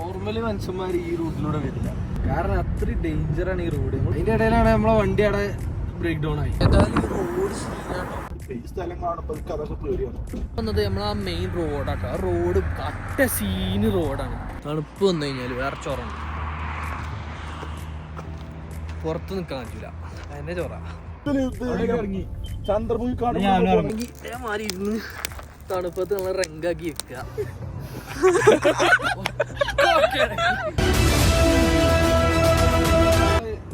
Normally മനുഷ്യന്മാർ ഈ റൂട്ടിലൂടെ വരില്ല. കാരണം അത്ര ആണ് ഈ റോഡ് അതിന്റെ ഇടയിലാണ് നമ്മളെ വണ്ടി അവിടെ ബ്രേക്ക് ഡൗൺ ആയി ആ വന്നത് നമ്മളാ മെയിൻ റോഡാട്ടോ ആ റോഡ് കട്ട സീന് റോഡാണ് തണുപ്പ് വന്നു കഴിഞ്ഞാൽ വേറെ ചൊറണം. പുറത്ത് നിൽക്കാൻ പറ്റില്ല അതിന്റെ ചോറ. ഇറങ്ങി. ഇരുന്ന് തണുപ്പത്ത് നമ്മൾ റെങ്കാക്കി വെക്കുക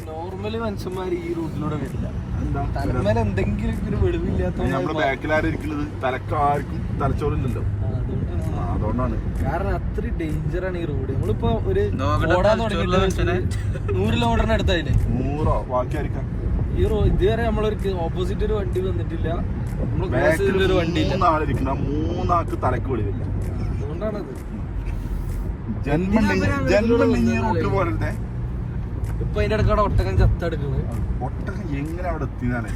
നോർമലി മനുഷ്യന്മാർ ഈ റൂട്ടിലൂടെ വരില്ല. തലമേല എന്തെങ്കിലും ഒരു വെളിവില്ലാത്ത നമ്മുടെ ബാക്കിലാരും ഇരിക്കുന്നത്? തലക്കാർക്കും തലച്ചോറില്ലല്ലോ. അതുകൊണ്ടാണ്. കാരണം അത്ര ഡേഞ്ചറാണ് ഈ റോഡ് നമ്മളിപ്പോ ഒരു ഓടാൻ തുടങ്ങിയിട്ട് നൂറ് കിലോമീറ്ററിന് അടുത്തായില്ലേ? നൂറോ? ബാക്കി ആയിരിക്കാം ഈ റോ ഇതുവരെ നമ്മളൊരു ഓപ്പോസിറ്റ് ഒരു വണ്ടി വന്നിട്ടില്ല. നമ്മൾ ക്രോസ് ഒരു വണ്ടി മൂന്നാളിരിക്കുന്ന. മൂന്നാൾക്ക് തലക്ക് വെളിവില്ല. അതുകൊണ്ടാണത്. റൂട്ടിൽ പോരണ്ടേ ഇപ്പൊ അതിന്റെ ഇടക്കാടെ ഒട്ടകം ചത്തെടുക്കുന്നത് ഒട്ടകം എങ്ങനെ അവിടെ എത്തിയതാണ്?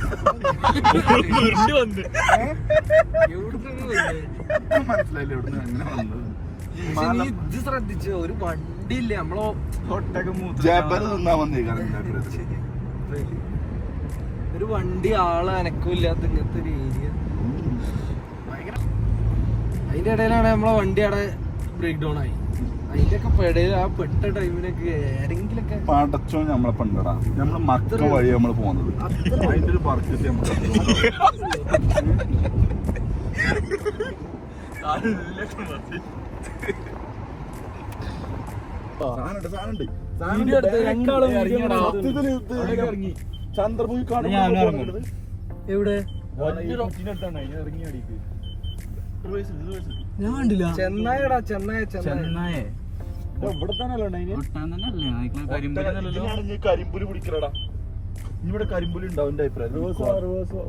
മനസ്സിലായില്ല ഇവിടുന്ന് എങ്ങനെ വന്നത്. നീ ഇത് ശ്രദ്ധിച്ചോ ഒരു വണ്ടി ഇല്ല നമ്മളോ ഒട്ടകം ജബൽ നിന്നാ വന്നേക്കാണ് ഒരു വണ്ടി ആൾ അനക്കില്ലാത്ത ഇങ്ങനത്തെ ഒരു ഏരിയ. അതിന്റെ ഇടയിലാണ് നമ്മളെ വണ്ടി അവിടെ ബ്രേക്ക് ഡൗൺ ആയി. അതിന്റെ ഒക്കെ പെടയിൽ ആ പെട്ട ടൈമിലൊക്കെ ആരെങ്കിലൊക്കെ പടച്ചോ നമ്മളെ പണ്ടടാ നമ്മൾ മക്ക വഴി നമ്മൾ പോകുന്നത്. അതിന്റെ ഒരു ചന്ദ്രമുഖി എവിടെ? ഞാൻ കണ്ടില്ല. ചെന്നായടാ ചെന്നായ. ചെന്നായ. ഇവിടെ തന്നെ കരിമ്പുലി പിടിക്കലടാ ഇവിടെ കരിമ്പുലി ഉണ്ടാവും എന്റെ അഭിപ്രായം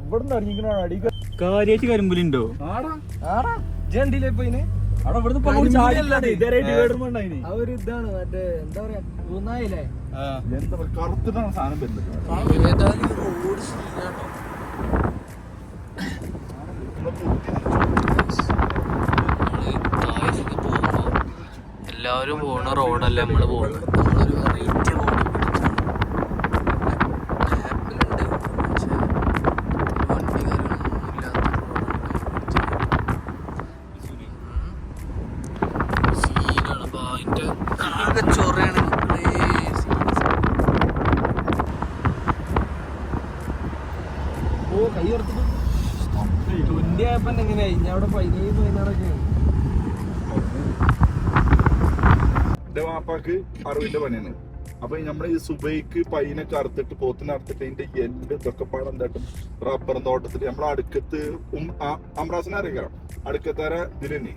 ഇവിടെ ഇറങ്ങിക്കണ അടി. കാര്യായിട്ട് കരിമ്പുലുണ്ടോ ആടാ. ആടാ. ജണ്ടിലെ ഒരു ഇതാണ് മറ്റേ എന്താ പറയാ മൂന്നായില്ലേ കറുത്തിട്ടാണ് സാധനം വരുന്നത്. എല്ലാവരും പോണ റോഡല്ല നമ്മൾ പോകുന്നത് നമ്മളൊരു വെറൈറ്റി റോഡ് ട്വന്റി ആയപ്പോ എങ്ങനെയായി ഞാൻ അവിടെ പതിനേഴ് പതിനാറൊക്കെ എന്റെ വാപ്പാക്ക് അറിവിന്റെ പണിയാണ്. അപ്പൊ നമ്മുടെ ഈ സുബൈക്ക് പൈനൊക്കെ അറുത്തിട്ട് പോത്തിനെ അറുത്തിട്ട് അതിന്റെ എല്ല് ഇതൊക്കെ പാടെ എന്തായിട്ടും റബ്ബർ തോട്ടത്തിൽ നമ്മളെ അടുക്കത്ത് അമ്രാസിനെ അറിയിക്കണം? അടുക്കത്തര ഇതിൽ തന്നെ.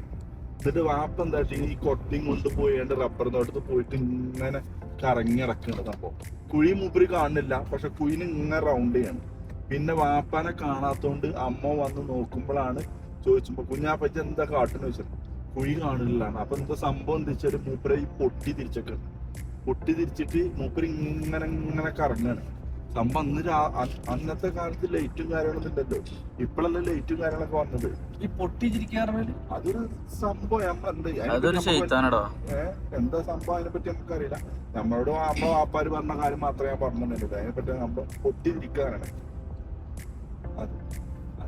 എന്നിട്ട് വാപ്പ എന്താ ഈ കൊട്ടിയും കൊണ്ട് പോയേണ്ട റബ്ബർ തോട്ടത്തിൽ പോയിട്ട് ഇങ്ങനെ കറങ്ങി ഇറക്കുന്നത് സംഭവം. കുഴി മൂപ്പര് കാണുന്നില്ല പക്ഷെ കുഴിന് ഇങ്ങനെ റൗണ്ട് ചെയ്യാണ്. പിന്നെ വാപ്പാനെ കാണാത്തോണ്ട് അമ്മ വന്ന് നോക്കുമ്പോഴാണ് ചോദിച്ചപ്പോ കുഞ്ഞാപ്പച്ച എന്താ കാട്ടെന്ന് വെച്ചത് കുഴി കാണില്ലാണ് അപ്പൊ എന്താ സംഭവം എന്താ വെച്ചാൽ മൂപ്പര ഈ പൊട്ടി തിരിച്ചൊക്കെ. പൊട്ടി തിരിച്ചിട്ട് മൂപ്പര് ഇങ്ങനെ ഇങ്ങനെ കറങ്ങാണ്. സംഭവം അന്ന് രാ- അന്നത്തെ കാലത്ത് ലൈറ്റും കാര്യങ്ങളൊന്നും ഇല്ലല്ലോ. ഇപ്പോഴല്ലേ ലൈറ്റും കാര്യങ്ങളൊക്കെ വന്നത്. ഈ പൊട്ടിച്ചിരിക്കാറുണ്ട് അതൊരു സംഭവം എന്ത് സംഭവം അതിനെ പറ്റി നമുക്കറിയില്ല. നമ്മളോട് അമ്മ വാപ്പാര് പറഞ്ഞ കാര്യം മാത്രമേ ഞാൻ പറഞ്ഞിട്ടുണ്ടായിരുന്നു അതിനെ പറ്റി നമ്മൾ പൊട്ടിയിരിക്കാനാണ് അത്.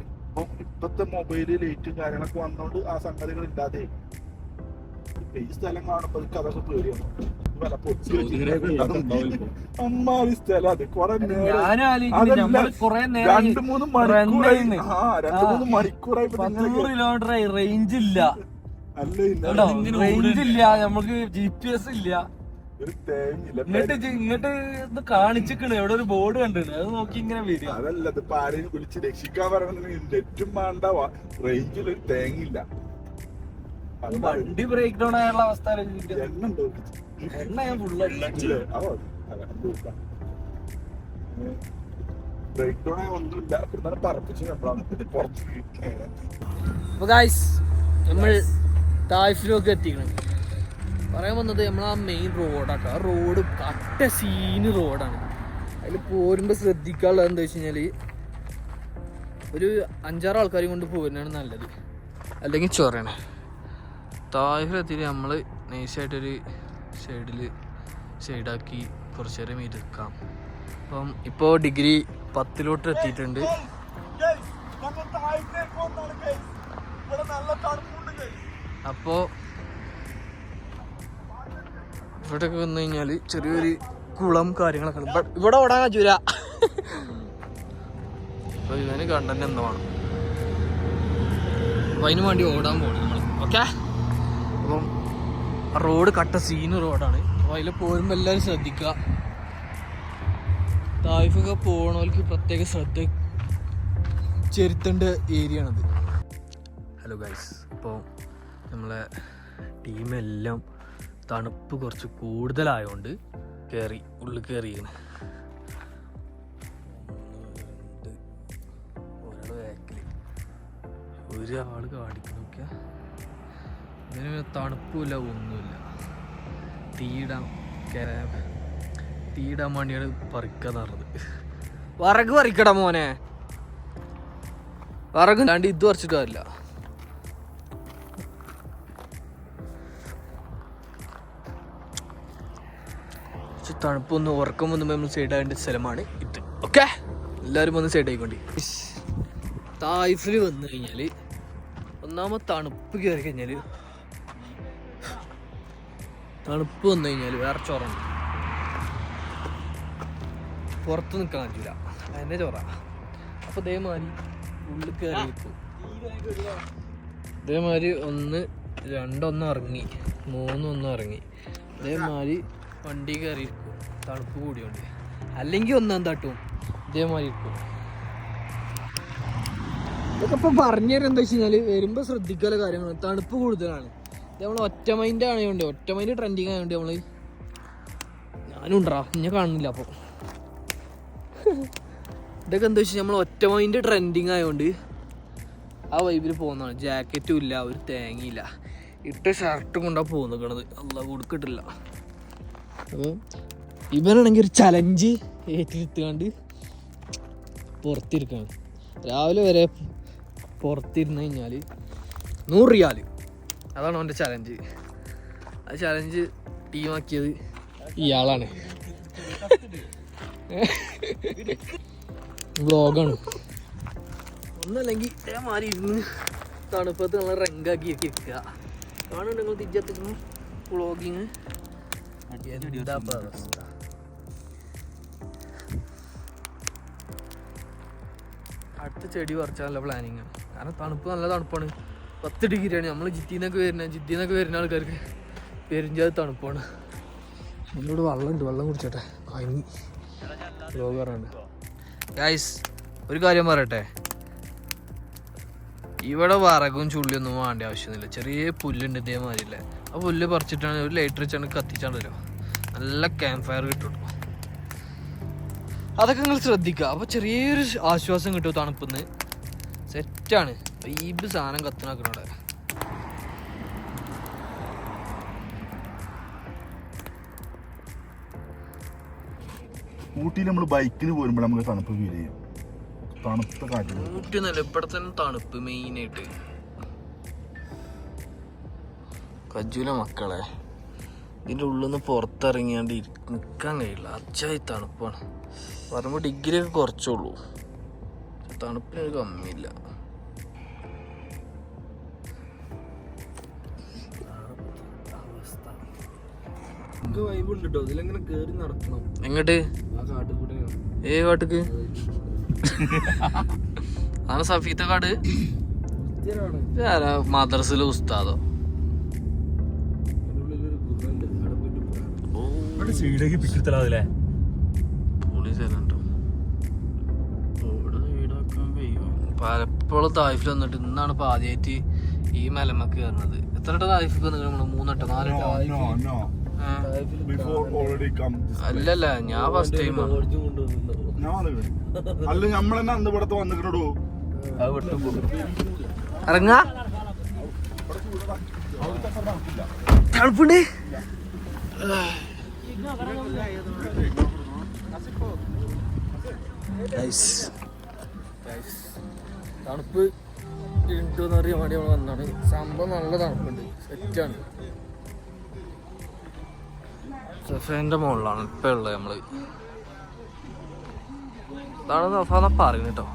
ഇപ്പൊ ഇപ്പത്തെ മൊബൈൽ ലൈറ്റും കാര്യങ്ങളൊക്കെ വന്നോണ്ട് ആ സംഗതികൾ ഇല്ലാതെ. ഈ സ്ഥലം കാണുമ്പോൾ അതൊക്കെ പേടിയാണ്. സ്ഥലം അത് കൊറേ നേരം രണ്ട് മൂന്ന് മണിക്കൂറായി. ആ രണ്ട് മൂന്ന് മണിക്കൂറായി ഇപ്പൊ റേഞ്ച് ഇല്ല. അല്ല റേഞ്ച് ഇല്ല നമുക്ക് ജി പി എസ് ഇല്ല. ഇങ്ങോട്ട് ഇങ്ങോട്ട് ഇത് കാണിച്ചിക്കണ്. എവിടെ ഒരു ബോർഡ് കണ്ടിട്ട് അത് നോക്കി ഇങ്ങനെ വരും അതല്ല ഇതിപ്പോ ആരെയും വിളിച്ച് രക്ഷിക്കാൻ പറയണമെന്നുണ്ടെങ്കിൽ നെറ്റും വേണ്ട റേഞ്ചിൽ ഒരു തേങ്ങില്ല ഈ വണ്ടി ബ്രേക്ക് ഡൗൺ ആയുള്ള അവസ്ഥ. എണ്ണ ഞാൻ ഫുള്ള് ബ്രേക്ക് ഡൗൺ ആയ ഒന്നുമില്ല. പറപ്പിച്ച് പുറത്ത് ഗായ്സ് നമ്മൾ തായ്ഫിലൊക്കെ എത്തിക്കണം. പറയാൻ വന്നത് നമ്മൾ ആ മെയിൻ റോഡാട്ടോ ആ റോഡ് കട്ട സീന് റോഡാണ് അതിൽ പോരുമ്പോൾ ശ്രദ്ധിക്കാനുള്ളത് എന്താ വെച്ച് കഴിഞ്ഞാൽ ഒരു അഞ്ചാറ് ആൾക്കാരെയും കൊണ്ട് പോരുന്നതാണ് നല്ലത്. അല്ലെങ്കിൽ ചൊറയാണ്. തായ്ഫിലെത്തിയിട്ട് നമ്മൾ നൈസായിട്ടൊരു സൈഡിൽ സൈഡാക്കി കുറച്ച് നേരം ഇരുക്കാം. അപ്പം ഇപ്പോൾ ഡിഗ്രി പത്തിലോട്ട് എത്തിയിട്ടുണ്ട്. അപ്പോൾ ഇവിടെയൊക്കെ വന്നു കഴിഞ്ഞാൽ ചെറിയൊരു കുളം കാര്യങ്ങളൊക്കെ ഇവിടെ ഓടാൻ പറ്റൂല അപ്പൊ ഇവന് കണ്ടന്റ് എന്തോ ആണ് അപ്പൊ അതിന് വേണ്ടി ഓടാൻ പോകണം നമ്മൾ ഓക്കെ അപ്പം റോഡ് കട്ട സീന് റോഡാണ്. അപ്പോൾ അതിൽ പോരുമ്പോ എല്ലാവരും ശ്രദ്ധിക്കുക. തായ്ഫൊക്കെ പോകണവർക്ക് പ്രത്യേക ശ്രദ്ധ ചെരുത്തേണ്ട ഏരിയ ആണത്. ഹലോ ഗൈസ് അപ്പോൾ നമ്മളെ ടീമെല്ലാം തണുപ്പ് കുറച്ച് കൂടുതലായതുകൊണ്ട് കയറി ഉള്ളിൽ കയറിയാണ് ഒരാൾ ബാക്കിൽ നോക്കിയാ. ഇതിന് തണുപ്പില്ല ഒന്നുമില്ല. തീയിടാൻ തീയിടാൻ വേണ്ടിയാണ് പറിക്കാന്ന് പറഞ്ഞത് വറക് പറിക്കടാ മോനെ. വറക് ഇല്ലാണ്ട് ഇത് പറിച്ചിട്ട് തണുപ്പൊന്ന് ഉറക്കം വന്നുമ്പോൾ നമ്മൾ സൈഡ് ആകേണ്ട സ്ഥലമാണ് ഇത്. ഓക്കെ എല്ലാവരും ഒന്ന് സൈഡ് ആയിക്കോണ്ടി. തായ്ഫിൽ വന്നു കഴിഞ്ഞാൽ ഒന്നാമത് തണുപ്പ് കയറി കഴിഞ്ഞാൽ തണുപ്പ് വന്നു കഴിഞ്ഞാൽ വേറെ ചോറുണ്ട് പുറത്ത് നിൽക്കാൻ പറ്റില്ല അതിന്റെ ചോറ. അപ്പോൾ ഇതേമാതിരി ഉള്ളിൽ കയറി ഇതേമാതിരി ഒന്ന് രണ്ടൊന്നും ഇറങ്ങി. മൂന്നൊന്നും ഇറങ്ങി. അതേമാതിരി വണ്ടി കയറി തണുപ്പ് കൂടിയുണ്ട്. അല്ലെങ്കിൽ ഒന്നാം തട്ടും ഇതേമാതിരി ഇതൊക്കെ ഇപ്പം പറഞ്ഞു തരാം എന്താ വെച്ച് കഴിഞ്ഞാൽ വരുമ്പോൾ ശ്രദ്ധിക്കാനുള്ള കാര്യങ്ങൾ തണുപ്പ് കൂടുതലാണ്. ഇത് നമ്മൾ ഒറ്റ മൈൻഡ് ആയതുകൊണ്ട് ഒറ്റ മൈൻഡ് ട്രെൻഡിങ് ആയതുകൊണ്ട് നമ്മൾ ഞാനും ഉണ്ടാ ഞാൻ കാണുന്നില്ല അപ്പോൾ ഇതൊക്കെ എന്താ വെച്ചാൽ നമ്മൾ ഒറ്റ മൈൻഡ് ട്രെൻഡിങ് ആയതുകൊണ്ട് ആ വൈബിൽ പോകുന്നതാണ്. ജാക്കറ്റും ഇല്ല ഒരു തേങ്ങയില്ല ഇട്ട ഷർട്ടും കൊണ്ടാണ് പോകുന്നത് അല്ല കൊടുക്കട്ടില്ല. ഇവനാണെങ്കിൽ ഒരു ചലഞ്ച് ഏറ്റെടുത്തുകൊണ്ട് പുറത്തിരിക്കുകയാണ് രാവിലെ വരെ പുറത്തിരുന്ന് കഴിഞ്ഞാൽ നൂറ് റിയാൽ അതാണ് അവന്റെ ചലഞ്ച് ആ ചലഞ്ച് ടീമാക്കിയത് ഇയാളാണ്. ബ്ലോഗാണ് ഒന്നല്ലെങ്കിൽ ഇതേമാതിരി ഇരുന്ന് തണുപ്പത്ത് നമ്മൾ റെങ്കാക്കി ഒക്കെ ഇരിക്കുക. കാണുന്നുണ്ടെങ്കിൽ തിരിച്ചെത്തുന്നു വ്ളോഗിങ്? എന്താ ഇപ്പൊ അവസ്ഥ? അടുത്ത ചെടി പറിച്ചാലുള്ള പ്ലാനിങ് ആണ്. കാരണം തണുപ്പ് നല്ല തണുപ്പാണ്. പത്ത് ഡിഗ്രിയാണ്. നമ്മൾ ജിത്തിന്നൊക്കെ വരുന്ന ജിത്തിന്നൊക്കെ വരുന്ന ആൾക്കാർക്ക് പെരിഞ്ചാത് തണുപ്പാണ്. എന്നോട് വെള്ളമുണ്ട്. വെള്ളം കുടിച്ചോട്ടെ. ഭംഗി. രോഗറുണ്ട് ഗൈസ് ഒരു കാര്യം പറയട്ടെ. ഇവിടെ വറകും ചുള്ളിയൊന്നും വേണ്ട ആവശ്യമൊന്നുമില്ല. ചെറിയ പുല്ലുണ്ട് ഇതേമാതിരില്ലേ. ആ പുല്ല് പറിച്ചിട്ടാണ് ഒരു ലൈറ്റർ വെച്ചാണ് കത്തിച്ചാണ്ടല്ലോ. നല്ല ക്യാമ്പ് ഫയർ കിട്ടും. അതൊക്കെ നിങ്ങൾ ശ്രദ്ധിക്കുക. അപ്പോൾ ചെറിയൊരു ആശ്വാസം കിട്ടും തണുപ്പിന്ന്. സെറ്റാണ് വൈബ് സാധനം കത്തിനാക്കണോടെ ഊട്ടിയിൽ നമ്മൾ ബൈക്കിന് പോരുമ്പോൾ നമുക്ക് തണുപ്പ് ഫീൽ ചെയ്യും. തണുത്ത കാറ്റ്. ഊട്ടി നല്ല ഇവിടെ തന്നെ തണുപ്പ് മെയിനായിട്ട് കജുല മക്കളെ ഇതിന്റെ ഉള്ളിൽ നിന്ന് പുറത്തിറങ്ങിയാണ്ട് നിൽക്കാൻ കഴിയില്ല. അച്ചായി തണുപ്പാണ്. പറയുമ്പോൾ ഡിഗ്രി ഒക്കെ കുറച്ചുള്ളൂ. പക്ഷെ തണുപ്പിന് ഒരു കമ്മിയില്ല. എങ്ങോട്ട്? ഏ കാട്ടുക്ക്? ആണ് സഫീത്ത കാട്. മദ്രസിലെ ഉസ്താദോ? പോലീസ് പലപ്പോഴും തായ്ഫിൽ വന്നിട്ട് ഇന്നാണ് ഇപ്പൊ ആദ്യമായിട്ട് ഈ മലമക്ക് കയറുന്നത് എത്ര വട്ടം തായ്ഫിക്ക് വന്നു നമ്മൾ മൂന്നെട്ടോ നാലെട്ടോ ആ. ബിഫോർ ഓൾറെഡി കം അല്ലല്ല ഞാൻ ഫസ്റ്റ് ടൈം. അല്ല നമ്മളെന്നെ അന്ന് ഇവിടത്തെ ഇറങ്ങാ. തണുപ്പുണ്ട് തണുപ്പ് ഉണ്ടോന്ന് അറിയാൻ വേണ്ടി നമ്മൾ വന്നാണ് സംഭവം നല്ല തണുപ്പുണ്ട്. സെറ്റാണ്. സഫേന്റെ മുകളിലാണ് ഇപ്പൊ ഉള്ളത് നമ്മൾ. ഇതാണ് സഫാന്ന പറയുന്നത് കേട്ടോ.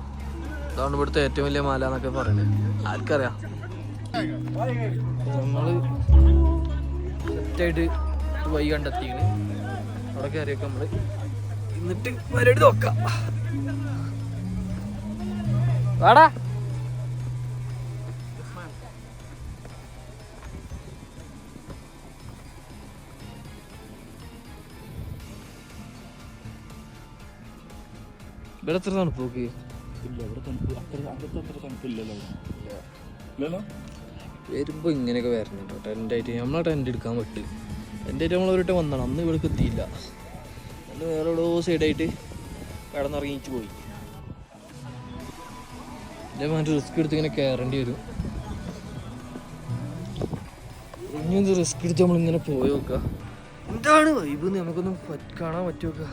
ഇതാണ് ഇവിടുത്തെ ഏറ്റവും വലിയ മല എന്നൊക്കെ പറയുന്നത്. ആർക്കറിയാം? നമ്മൾ സെറ്റായിട്ട് വൈ കണ്ടെത്തിക്കണ് അവിടെ കയറിയൊക്കെ നമ്മൾ എന്നിട്ട് പരിപാടി നോക്കാം. വാടാ. ഇവിടെ എത്ര തണുപ്പോക്ക് വരുമ്പോ ഇങ്ങനെയൊക്കെ വരണുണ്ടോ ടെന്റായിട്ട് നമ്മളെ ടെന്റ് എടുക്കാൻ പറ്റും ടെന്റായിട്ട് നമ്മൾ ഒരിട്ട് വന്നതാണ്. അന്ന് ഇവിടെ എത്തിയില്ല. അന്ന് വേറെ എവിടെയോ സൈഡായിട്ട് കിടന്നിറങ്ങിച്ച് പോയി. എന്റെ മറ്റേ റിസ്ക് എടുത്ത് ഇങ്ങനെ കയറേണ്ടി വരും. ഇനി റിസ്ക് എടുത്ത് നമ്മളിങ്ങനെ പോയി നോക്കുക എന്താണ് വൈബ് നമുക്കൊന്നും കാണാൻ പറ്റുമോ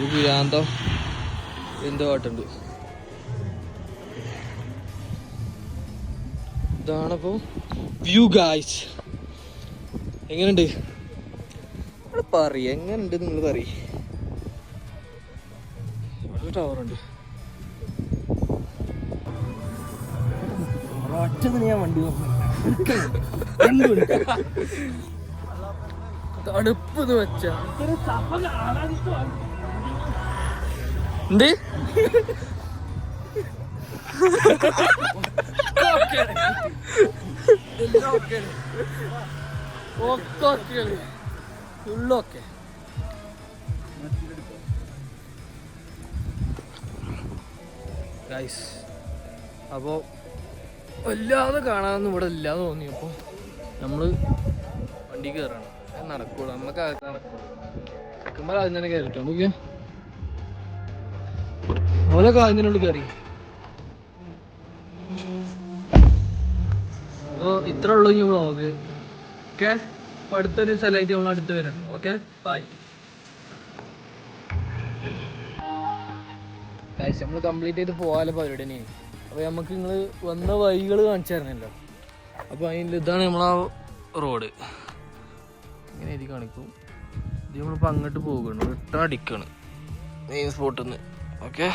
ഒരു പിരാന്തം എന്തോ ആട്ടുണ്ട് ഇതാണപ്പോ വ്യൂ ഗായ്സ് എങ്ങനെയുണ്ട് നിങ്ങൾ പറ എങ്ങനെയുണ്ട് നിങ്ങൾ പറ ഇവിടെ ടവർ ഉണ്ട് ഞാൻ വണ്ടി തണുപ്പ് വെച്ച. എന്ത്? അപ്പോ വല്ലാതെ കാണാനൊന്നും ഇവിടെ ഇല്ലാതെ തോന്നി. അപ്പോൾ നമ്മൾ വണ്ടി കയറണം നടക്കൂടാ നമ്മക്ക് നമുക്ക് അത് അതിന് തന്നെ കയറിട്ടോ നോക്കിയ. തന്നെ ഉള്ളിൽ കയറി അപ്പോൾ ഇത്ര ഉള്ളൂ ഇനി വ്ളോഗ് ഓക്കെ അപ്പോൾ അടുത്തൊരു സ്ഥലമായിട്ട് നമ്മൾ അടുത്ത് വരാം. ഓക്കെ ബൈ നമ്മൾ കംപ്ലീറ്റ് ചെയ്ത് പോകാനുള്ള പരിപാടി തന്നെയാണ്. അപ്പോൾ നമുക്ക് നിങ്ങൾ വന്ന വഴികൾ കാണിച്ചു തരണമല്ലോ അപ്പോൾ അതിന്റെ ഇതാണ് നമ്മളാ റോഡ് ഇങ്ങനെ എഴുതി കാണിക്കും. ഇത് നമ്മളിപ്പോൾ അങ്ങോട്ട് പോകുകയാണ് റിട്ടേൺ അടിക്കാണ്. മെയിൻ സ്പോട്ടിൽ നിന്ന് ഓക്കെ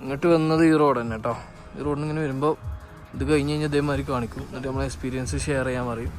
ഇങ്ങോട്ട് വന്നത് ഈ റോഡ് തന്നെ കേട്ടോ ഈ റോഡിന് ഇങ്ങനെ വരുമ്പോൾ ഇത് കഴിഞ്ഞ് കഴിഞ്ഞാൽ ഇതേമാതിരി കാണിക്കും. എന്നിട്ട് നമ്മളെ എക്സ്പീരിയൻസ് ഷെയർ ചെയ്യാൻ പറയും.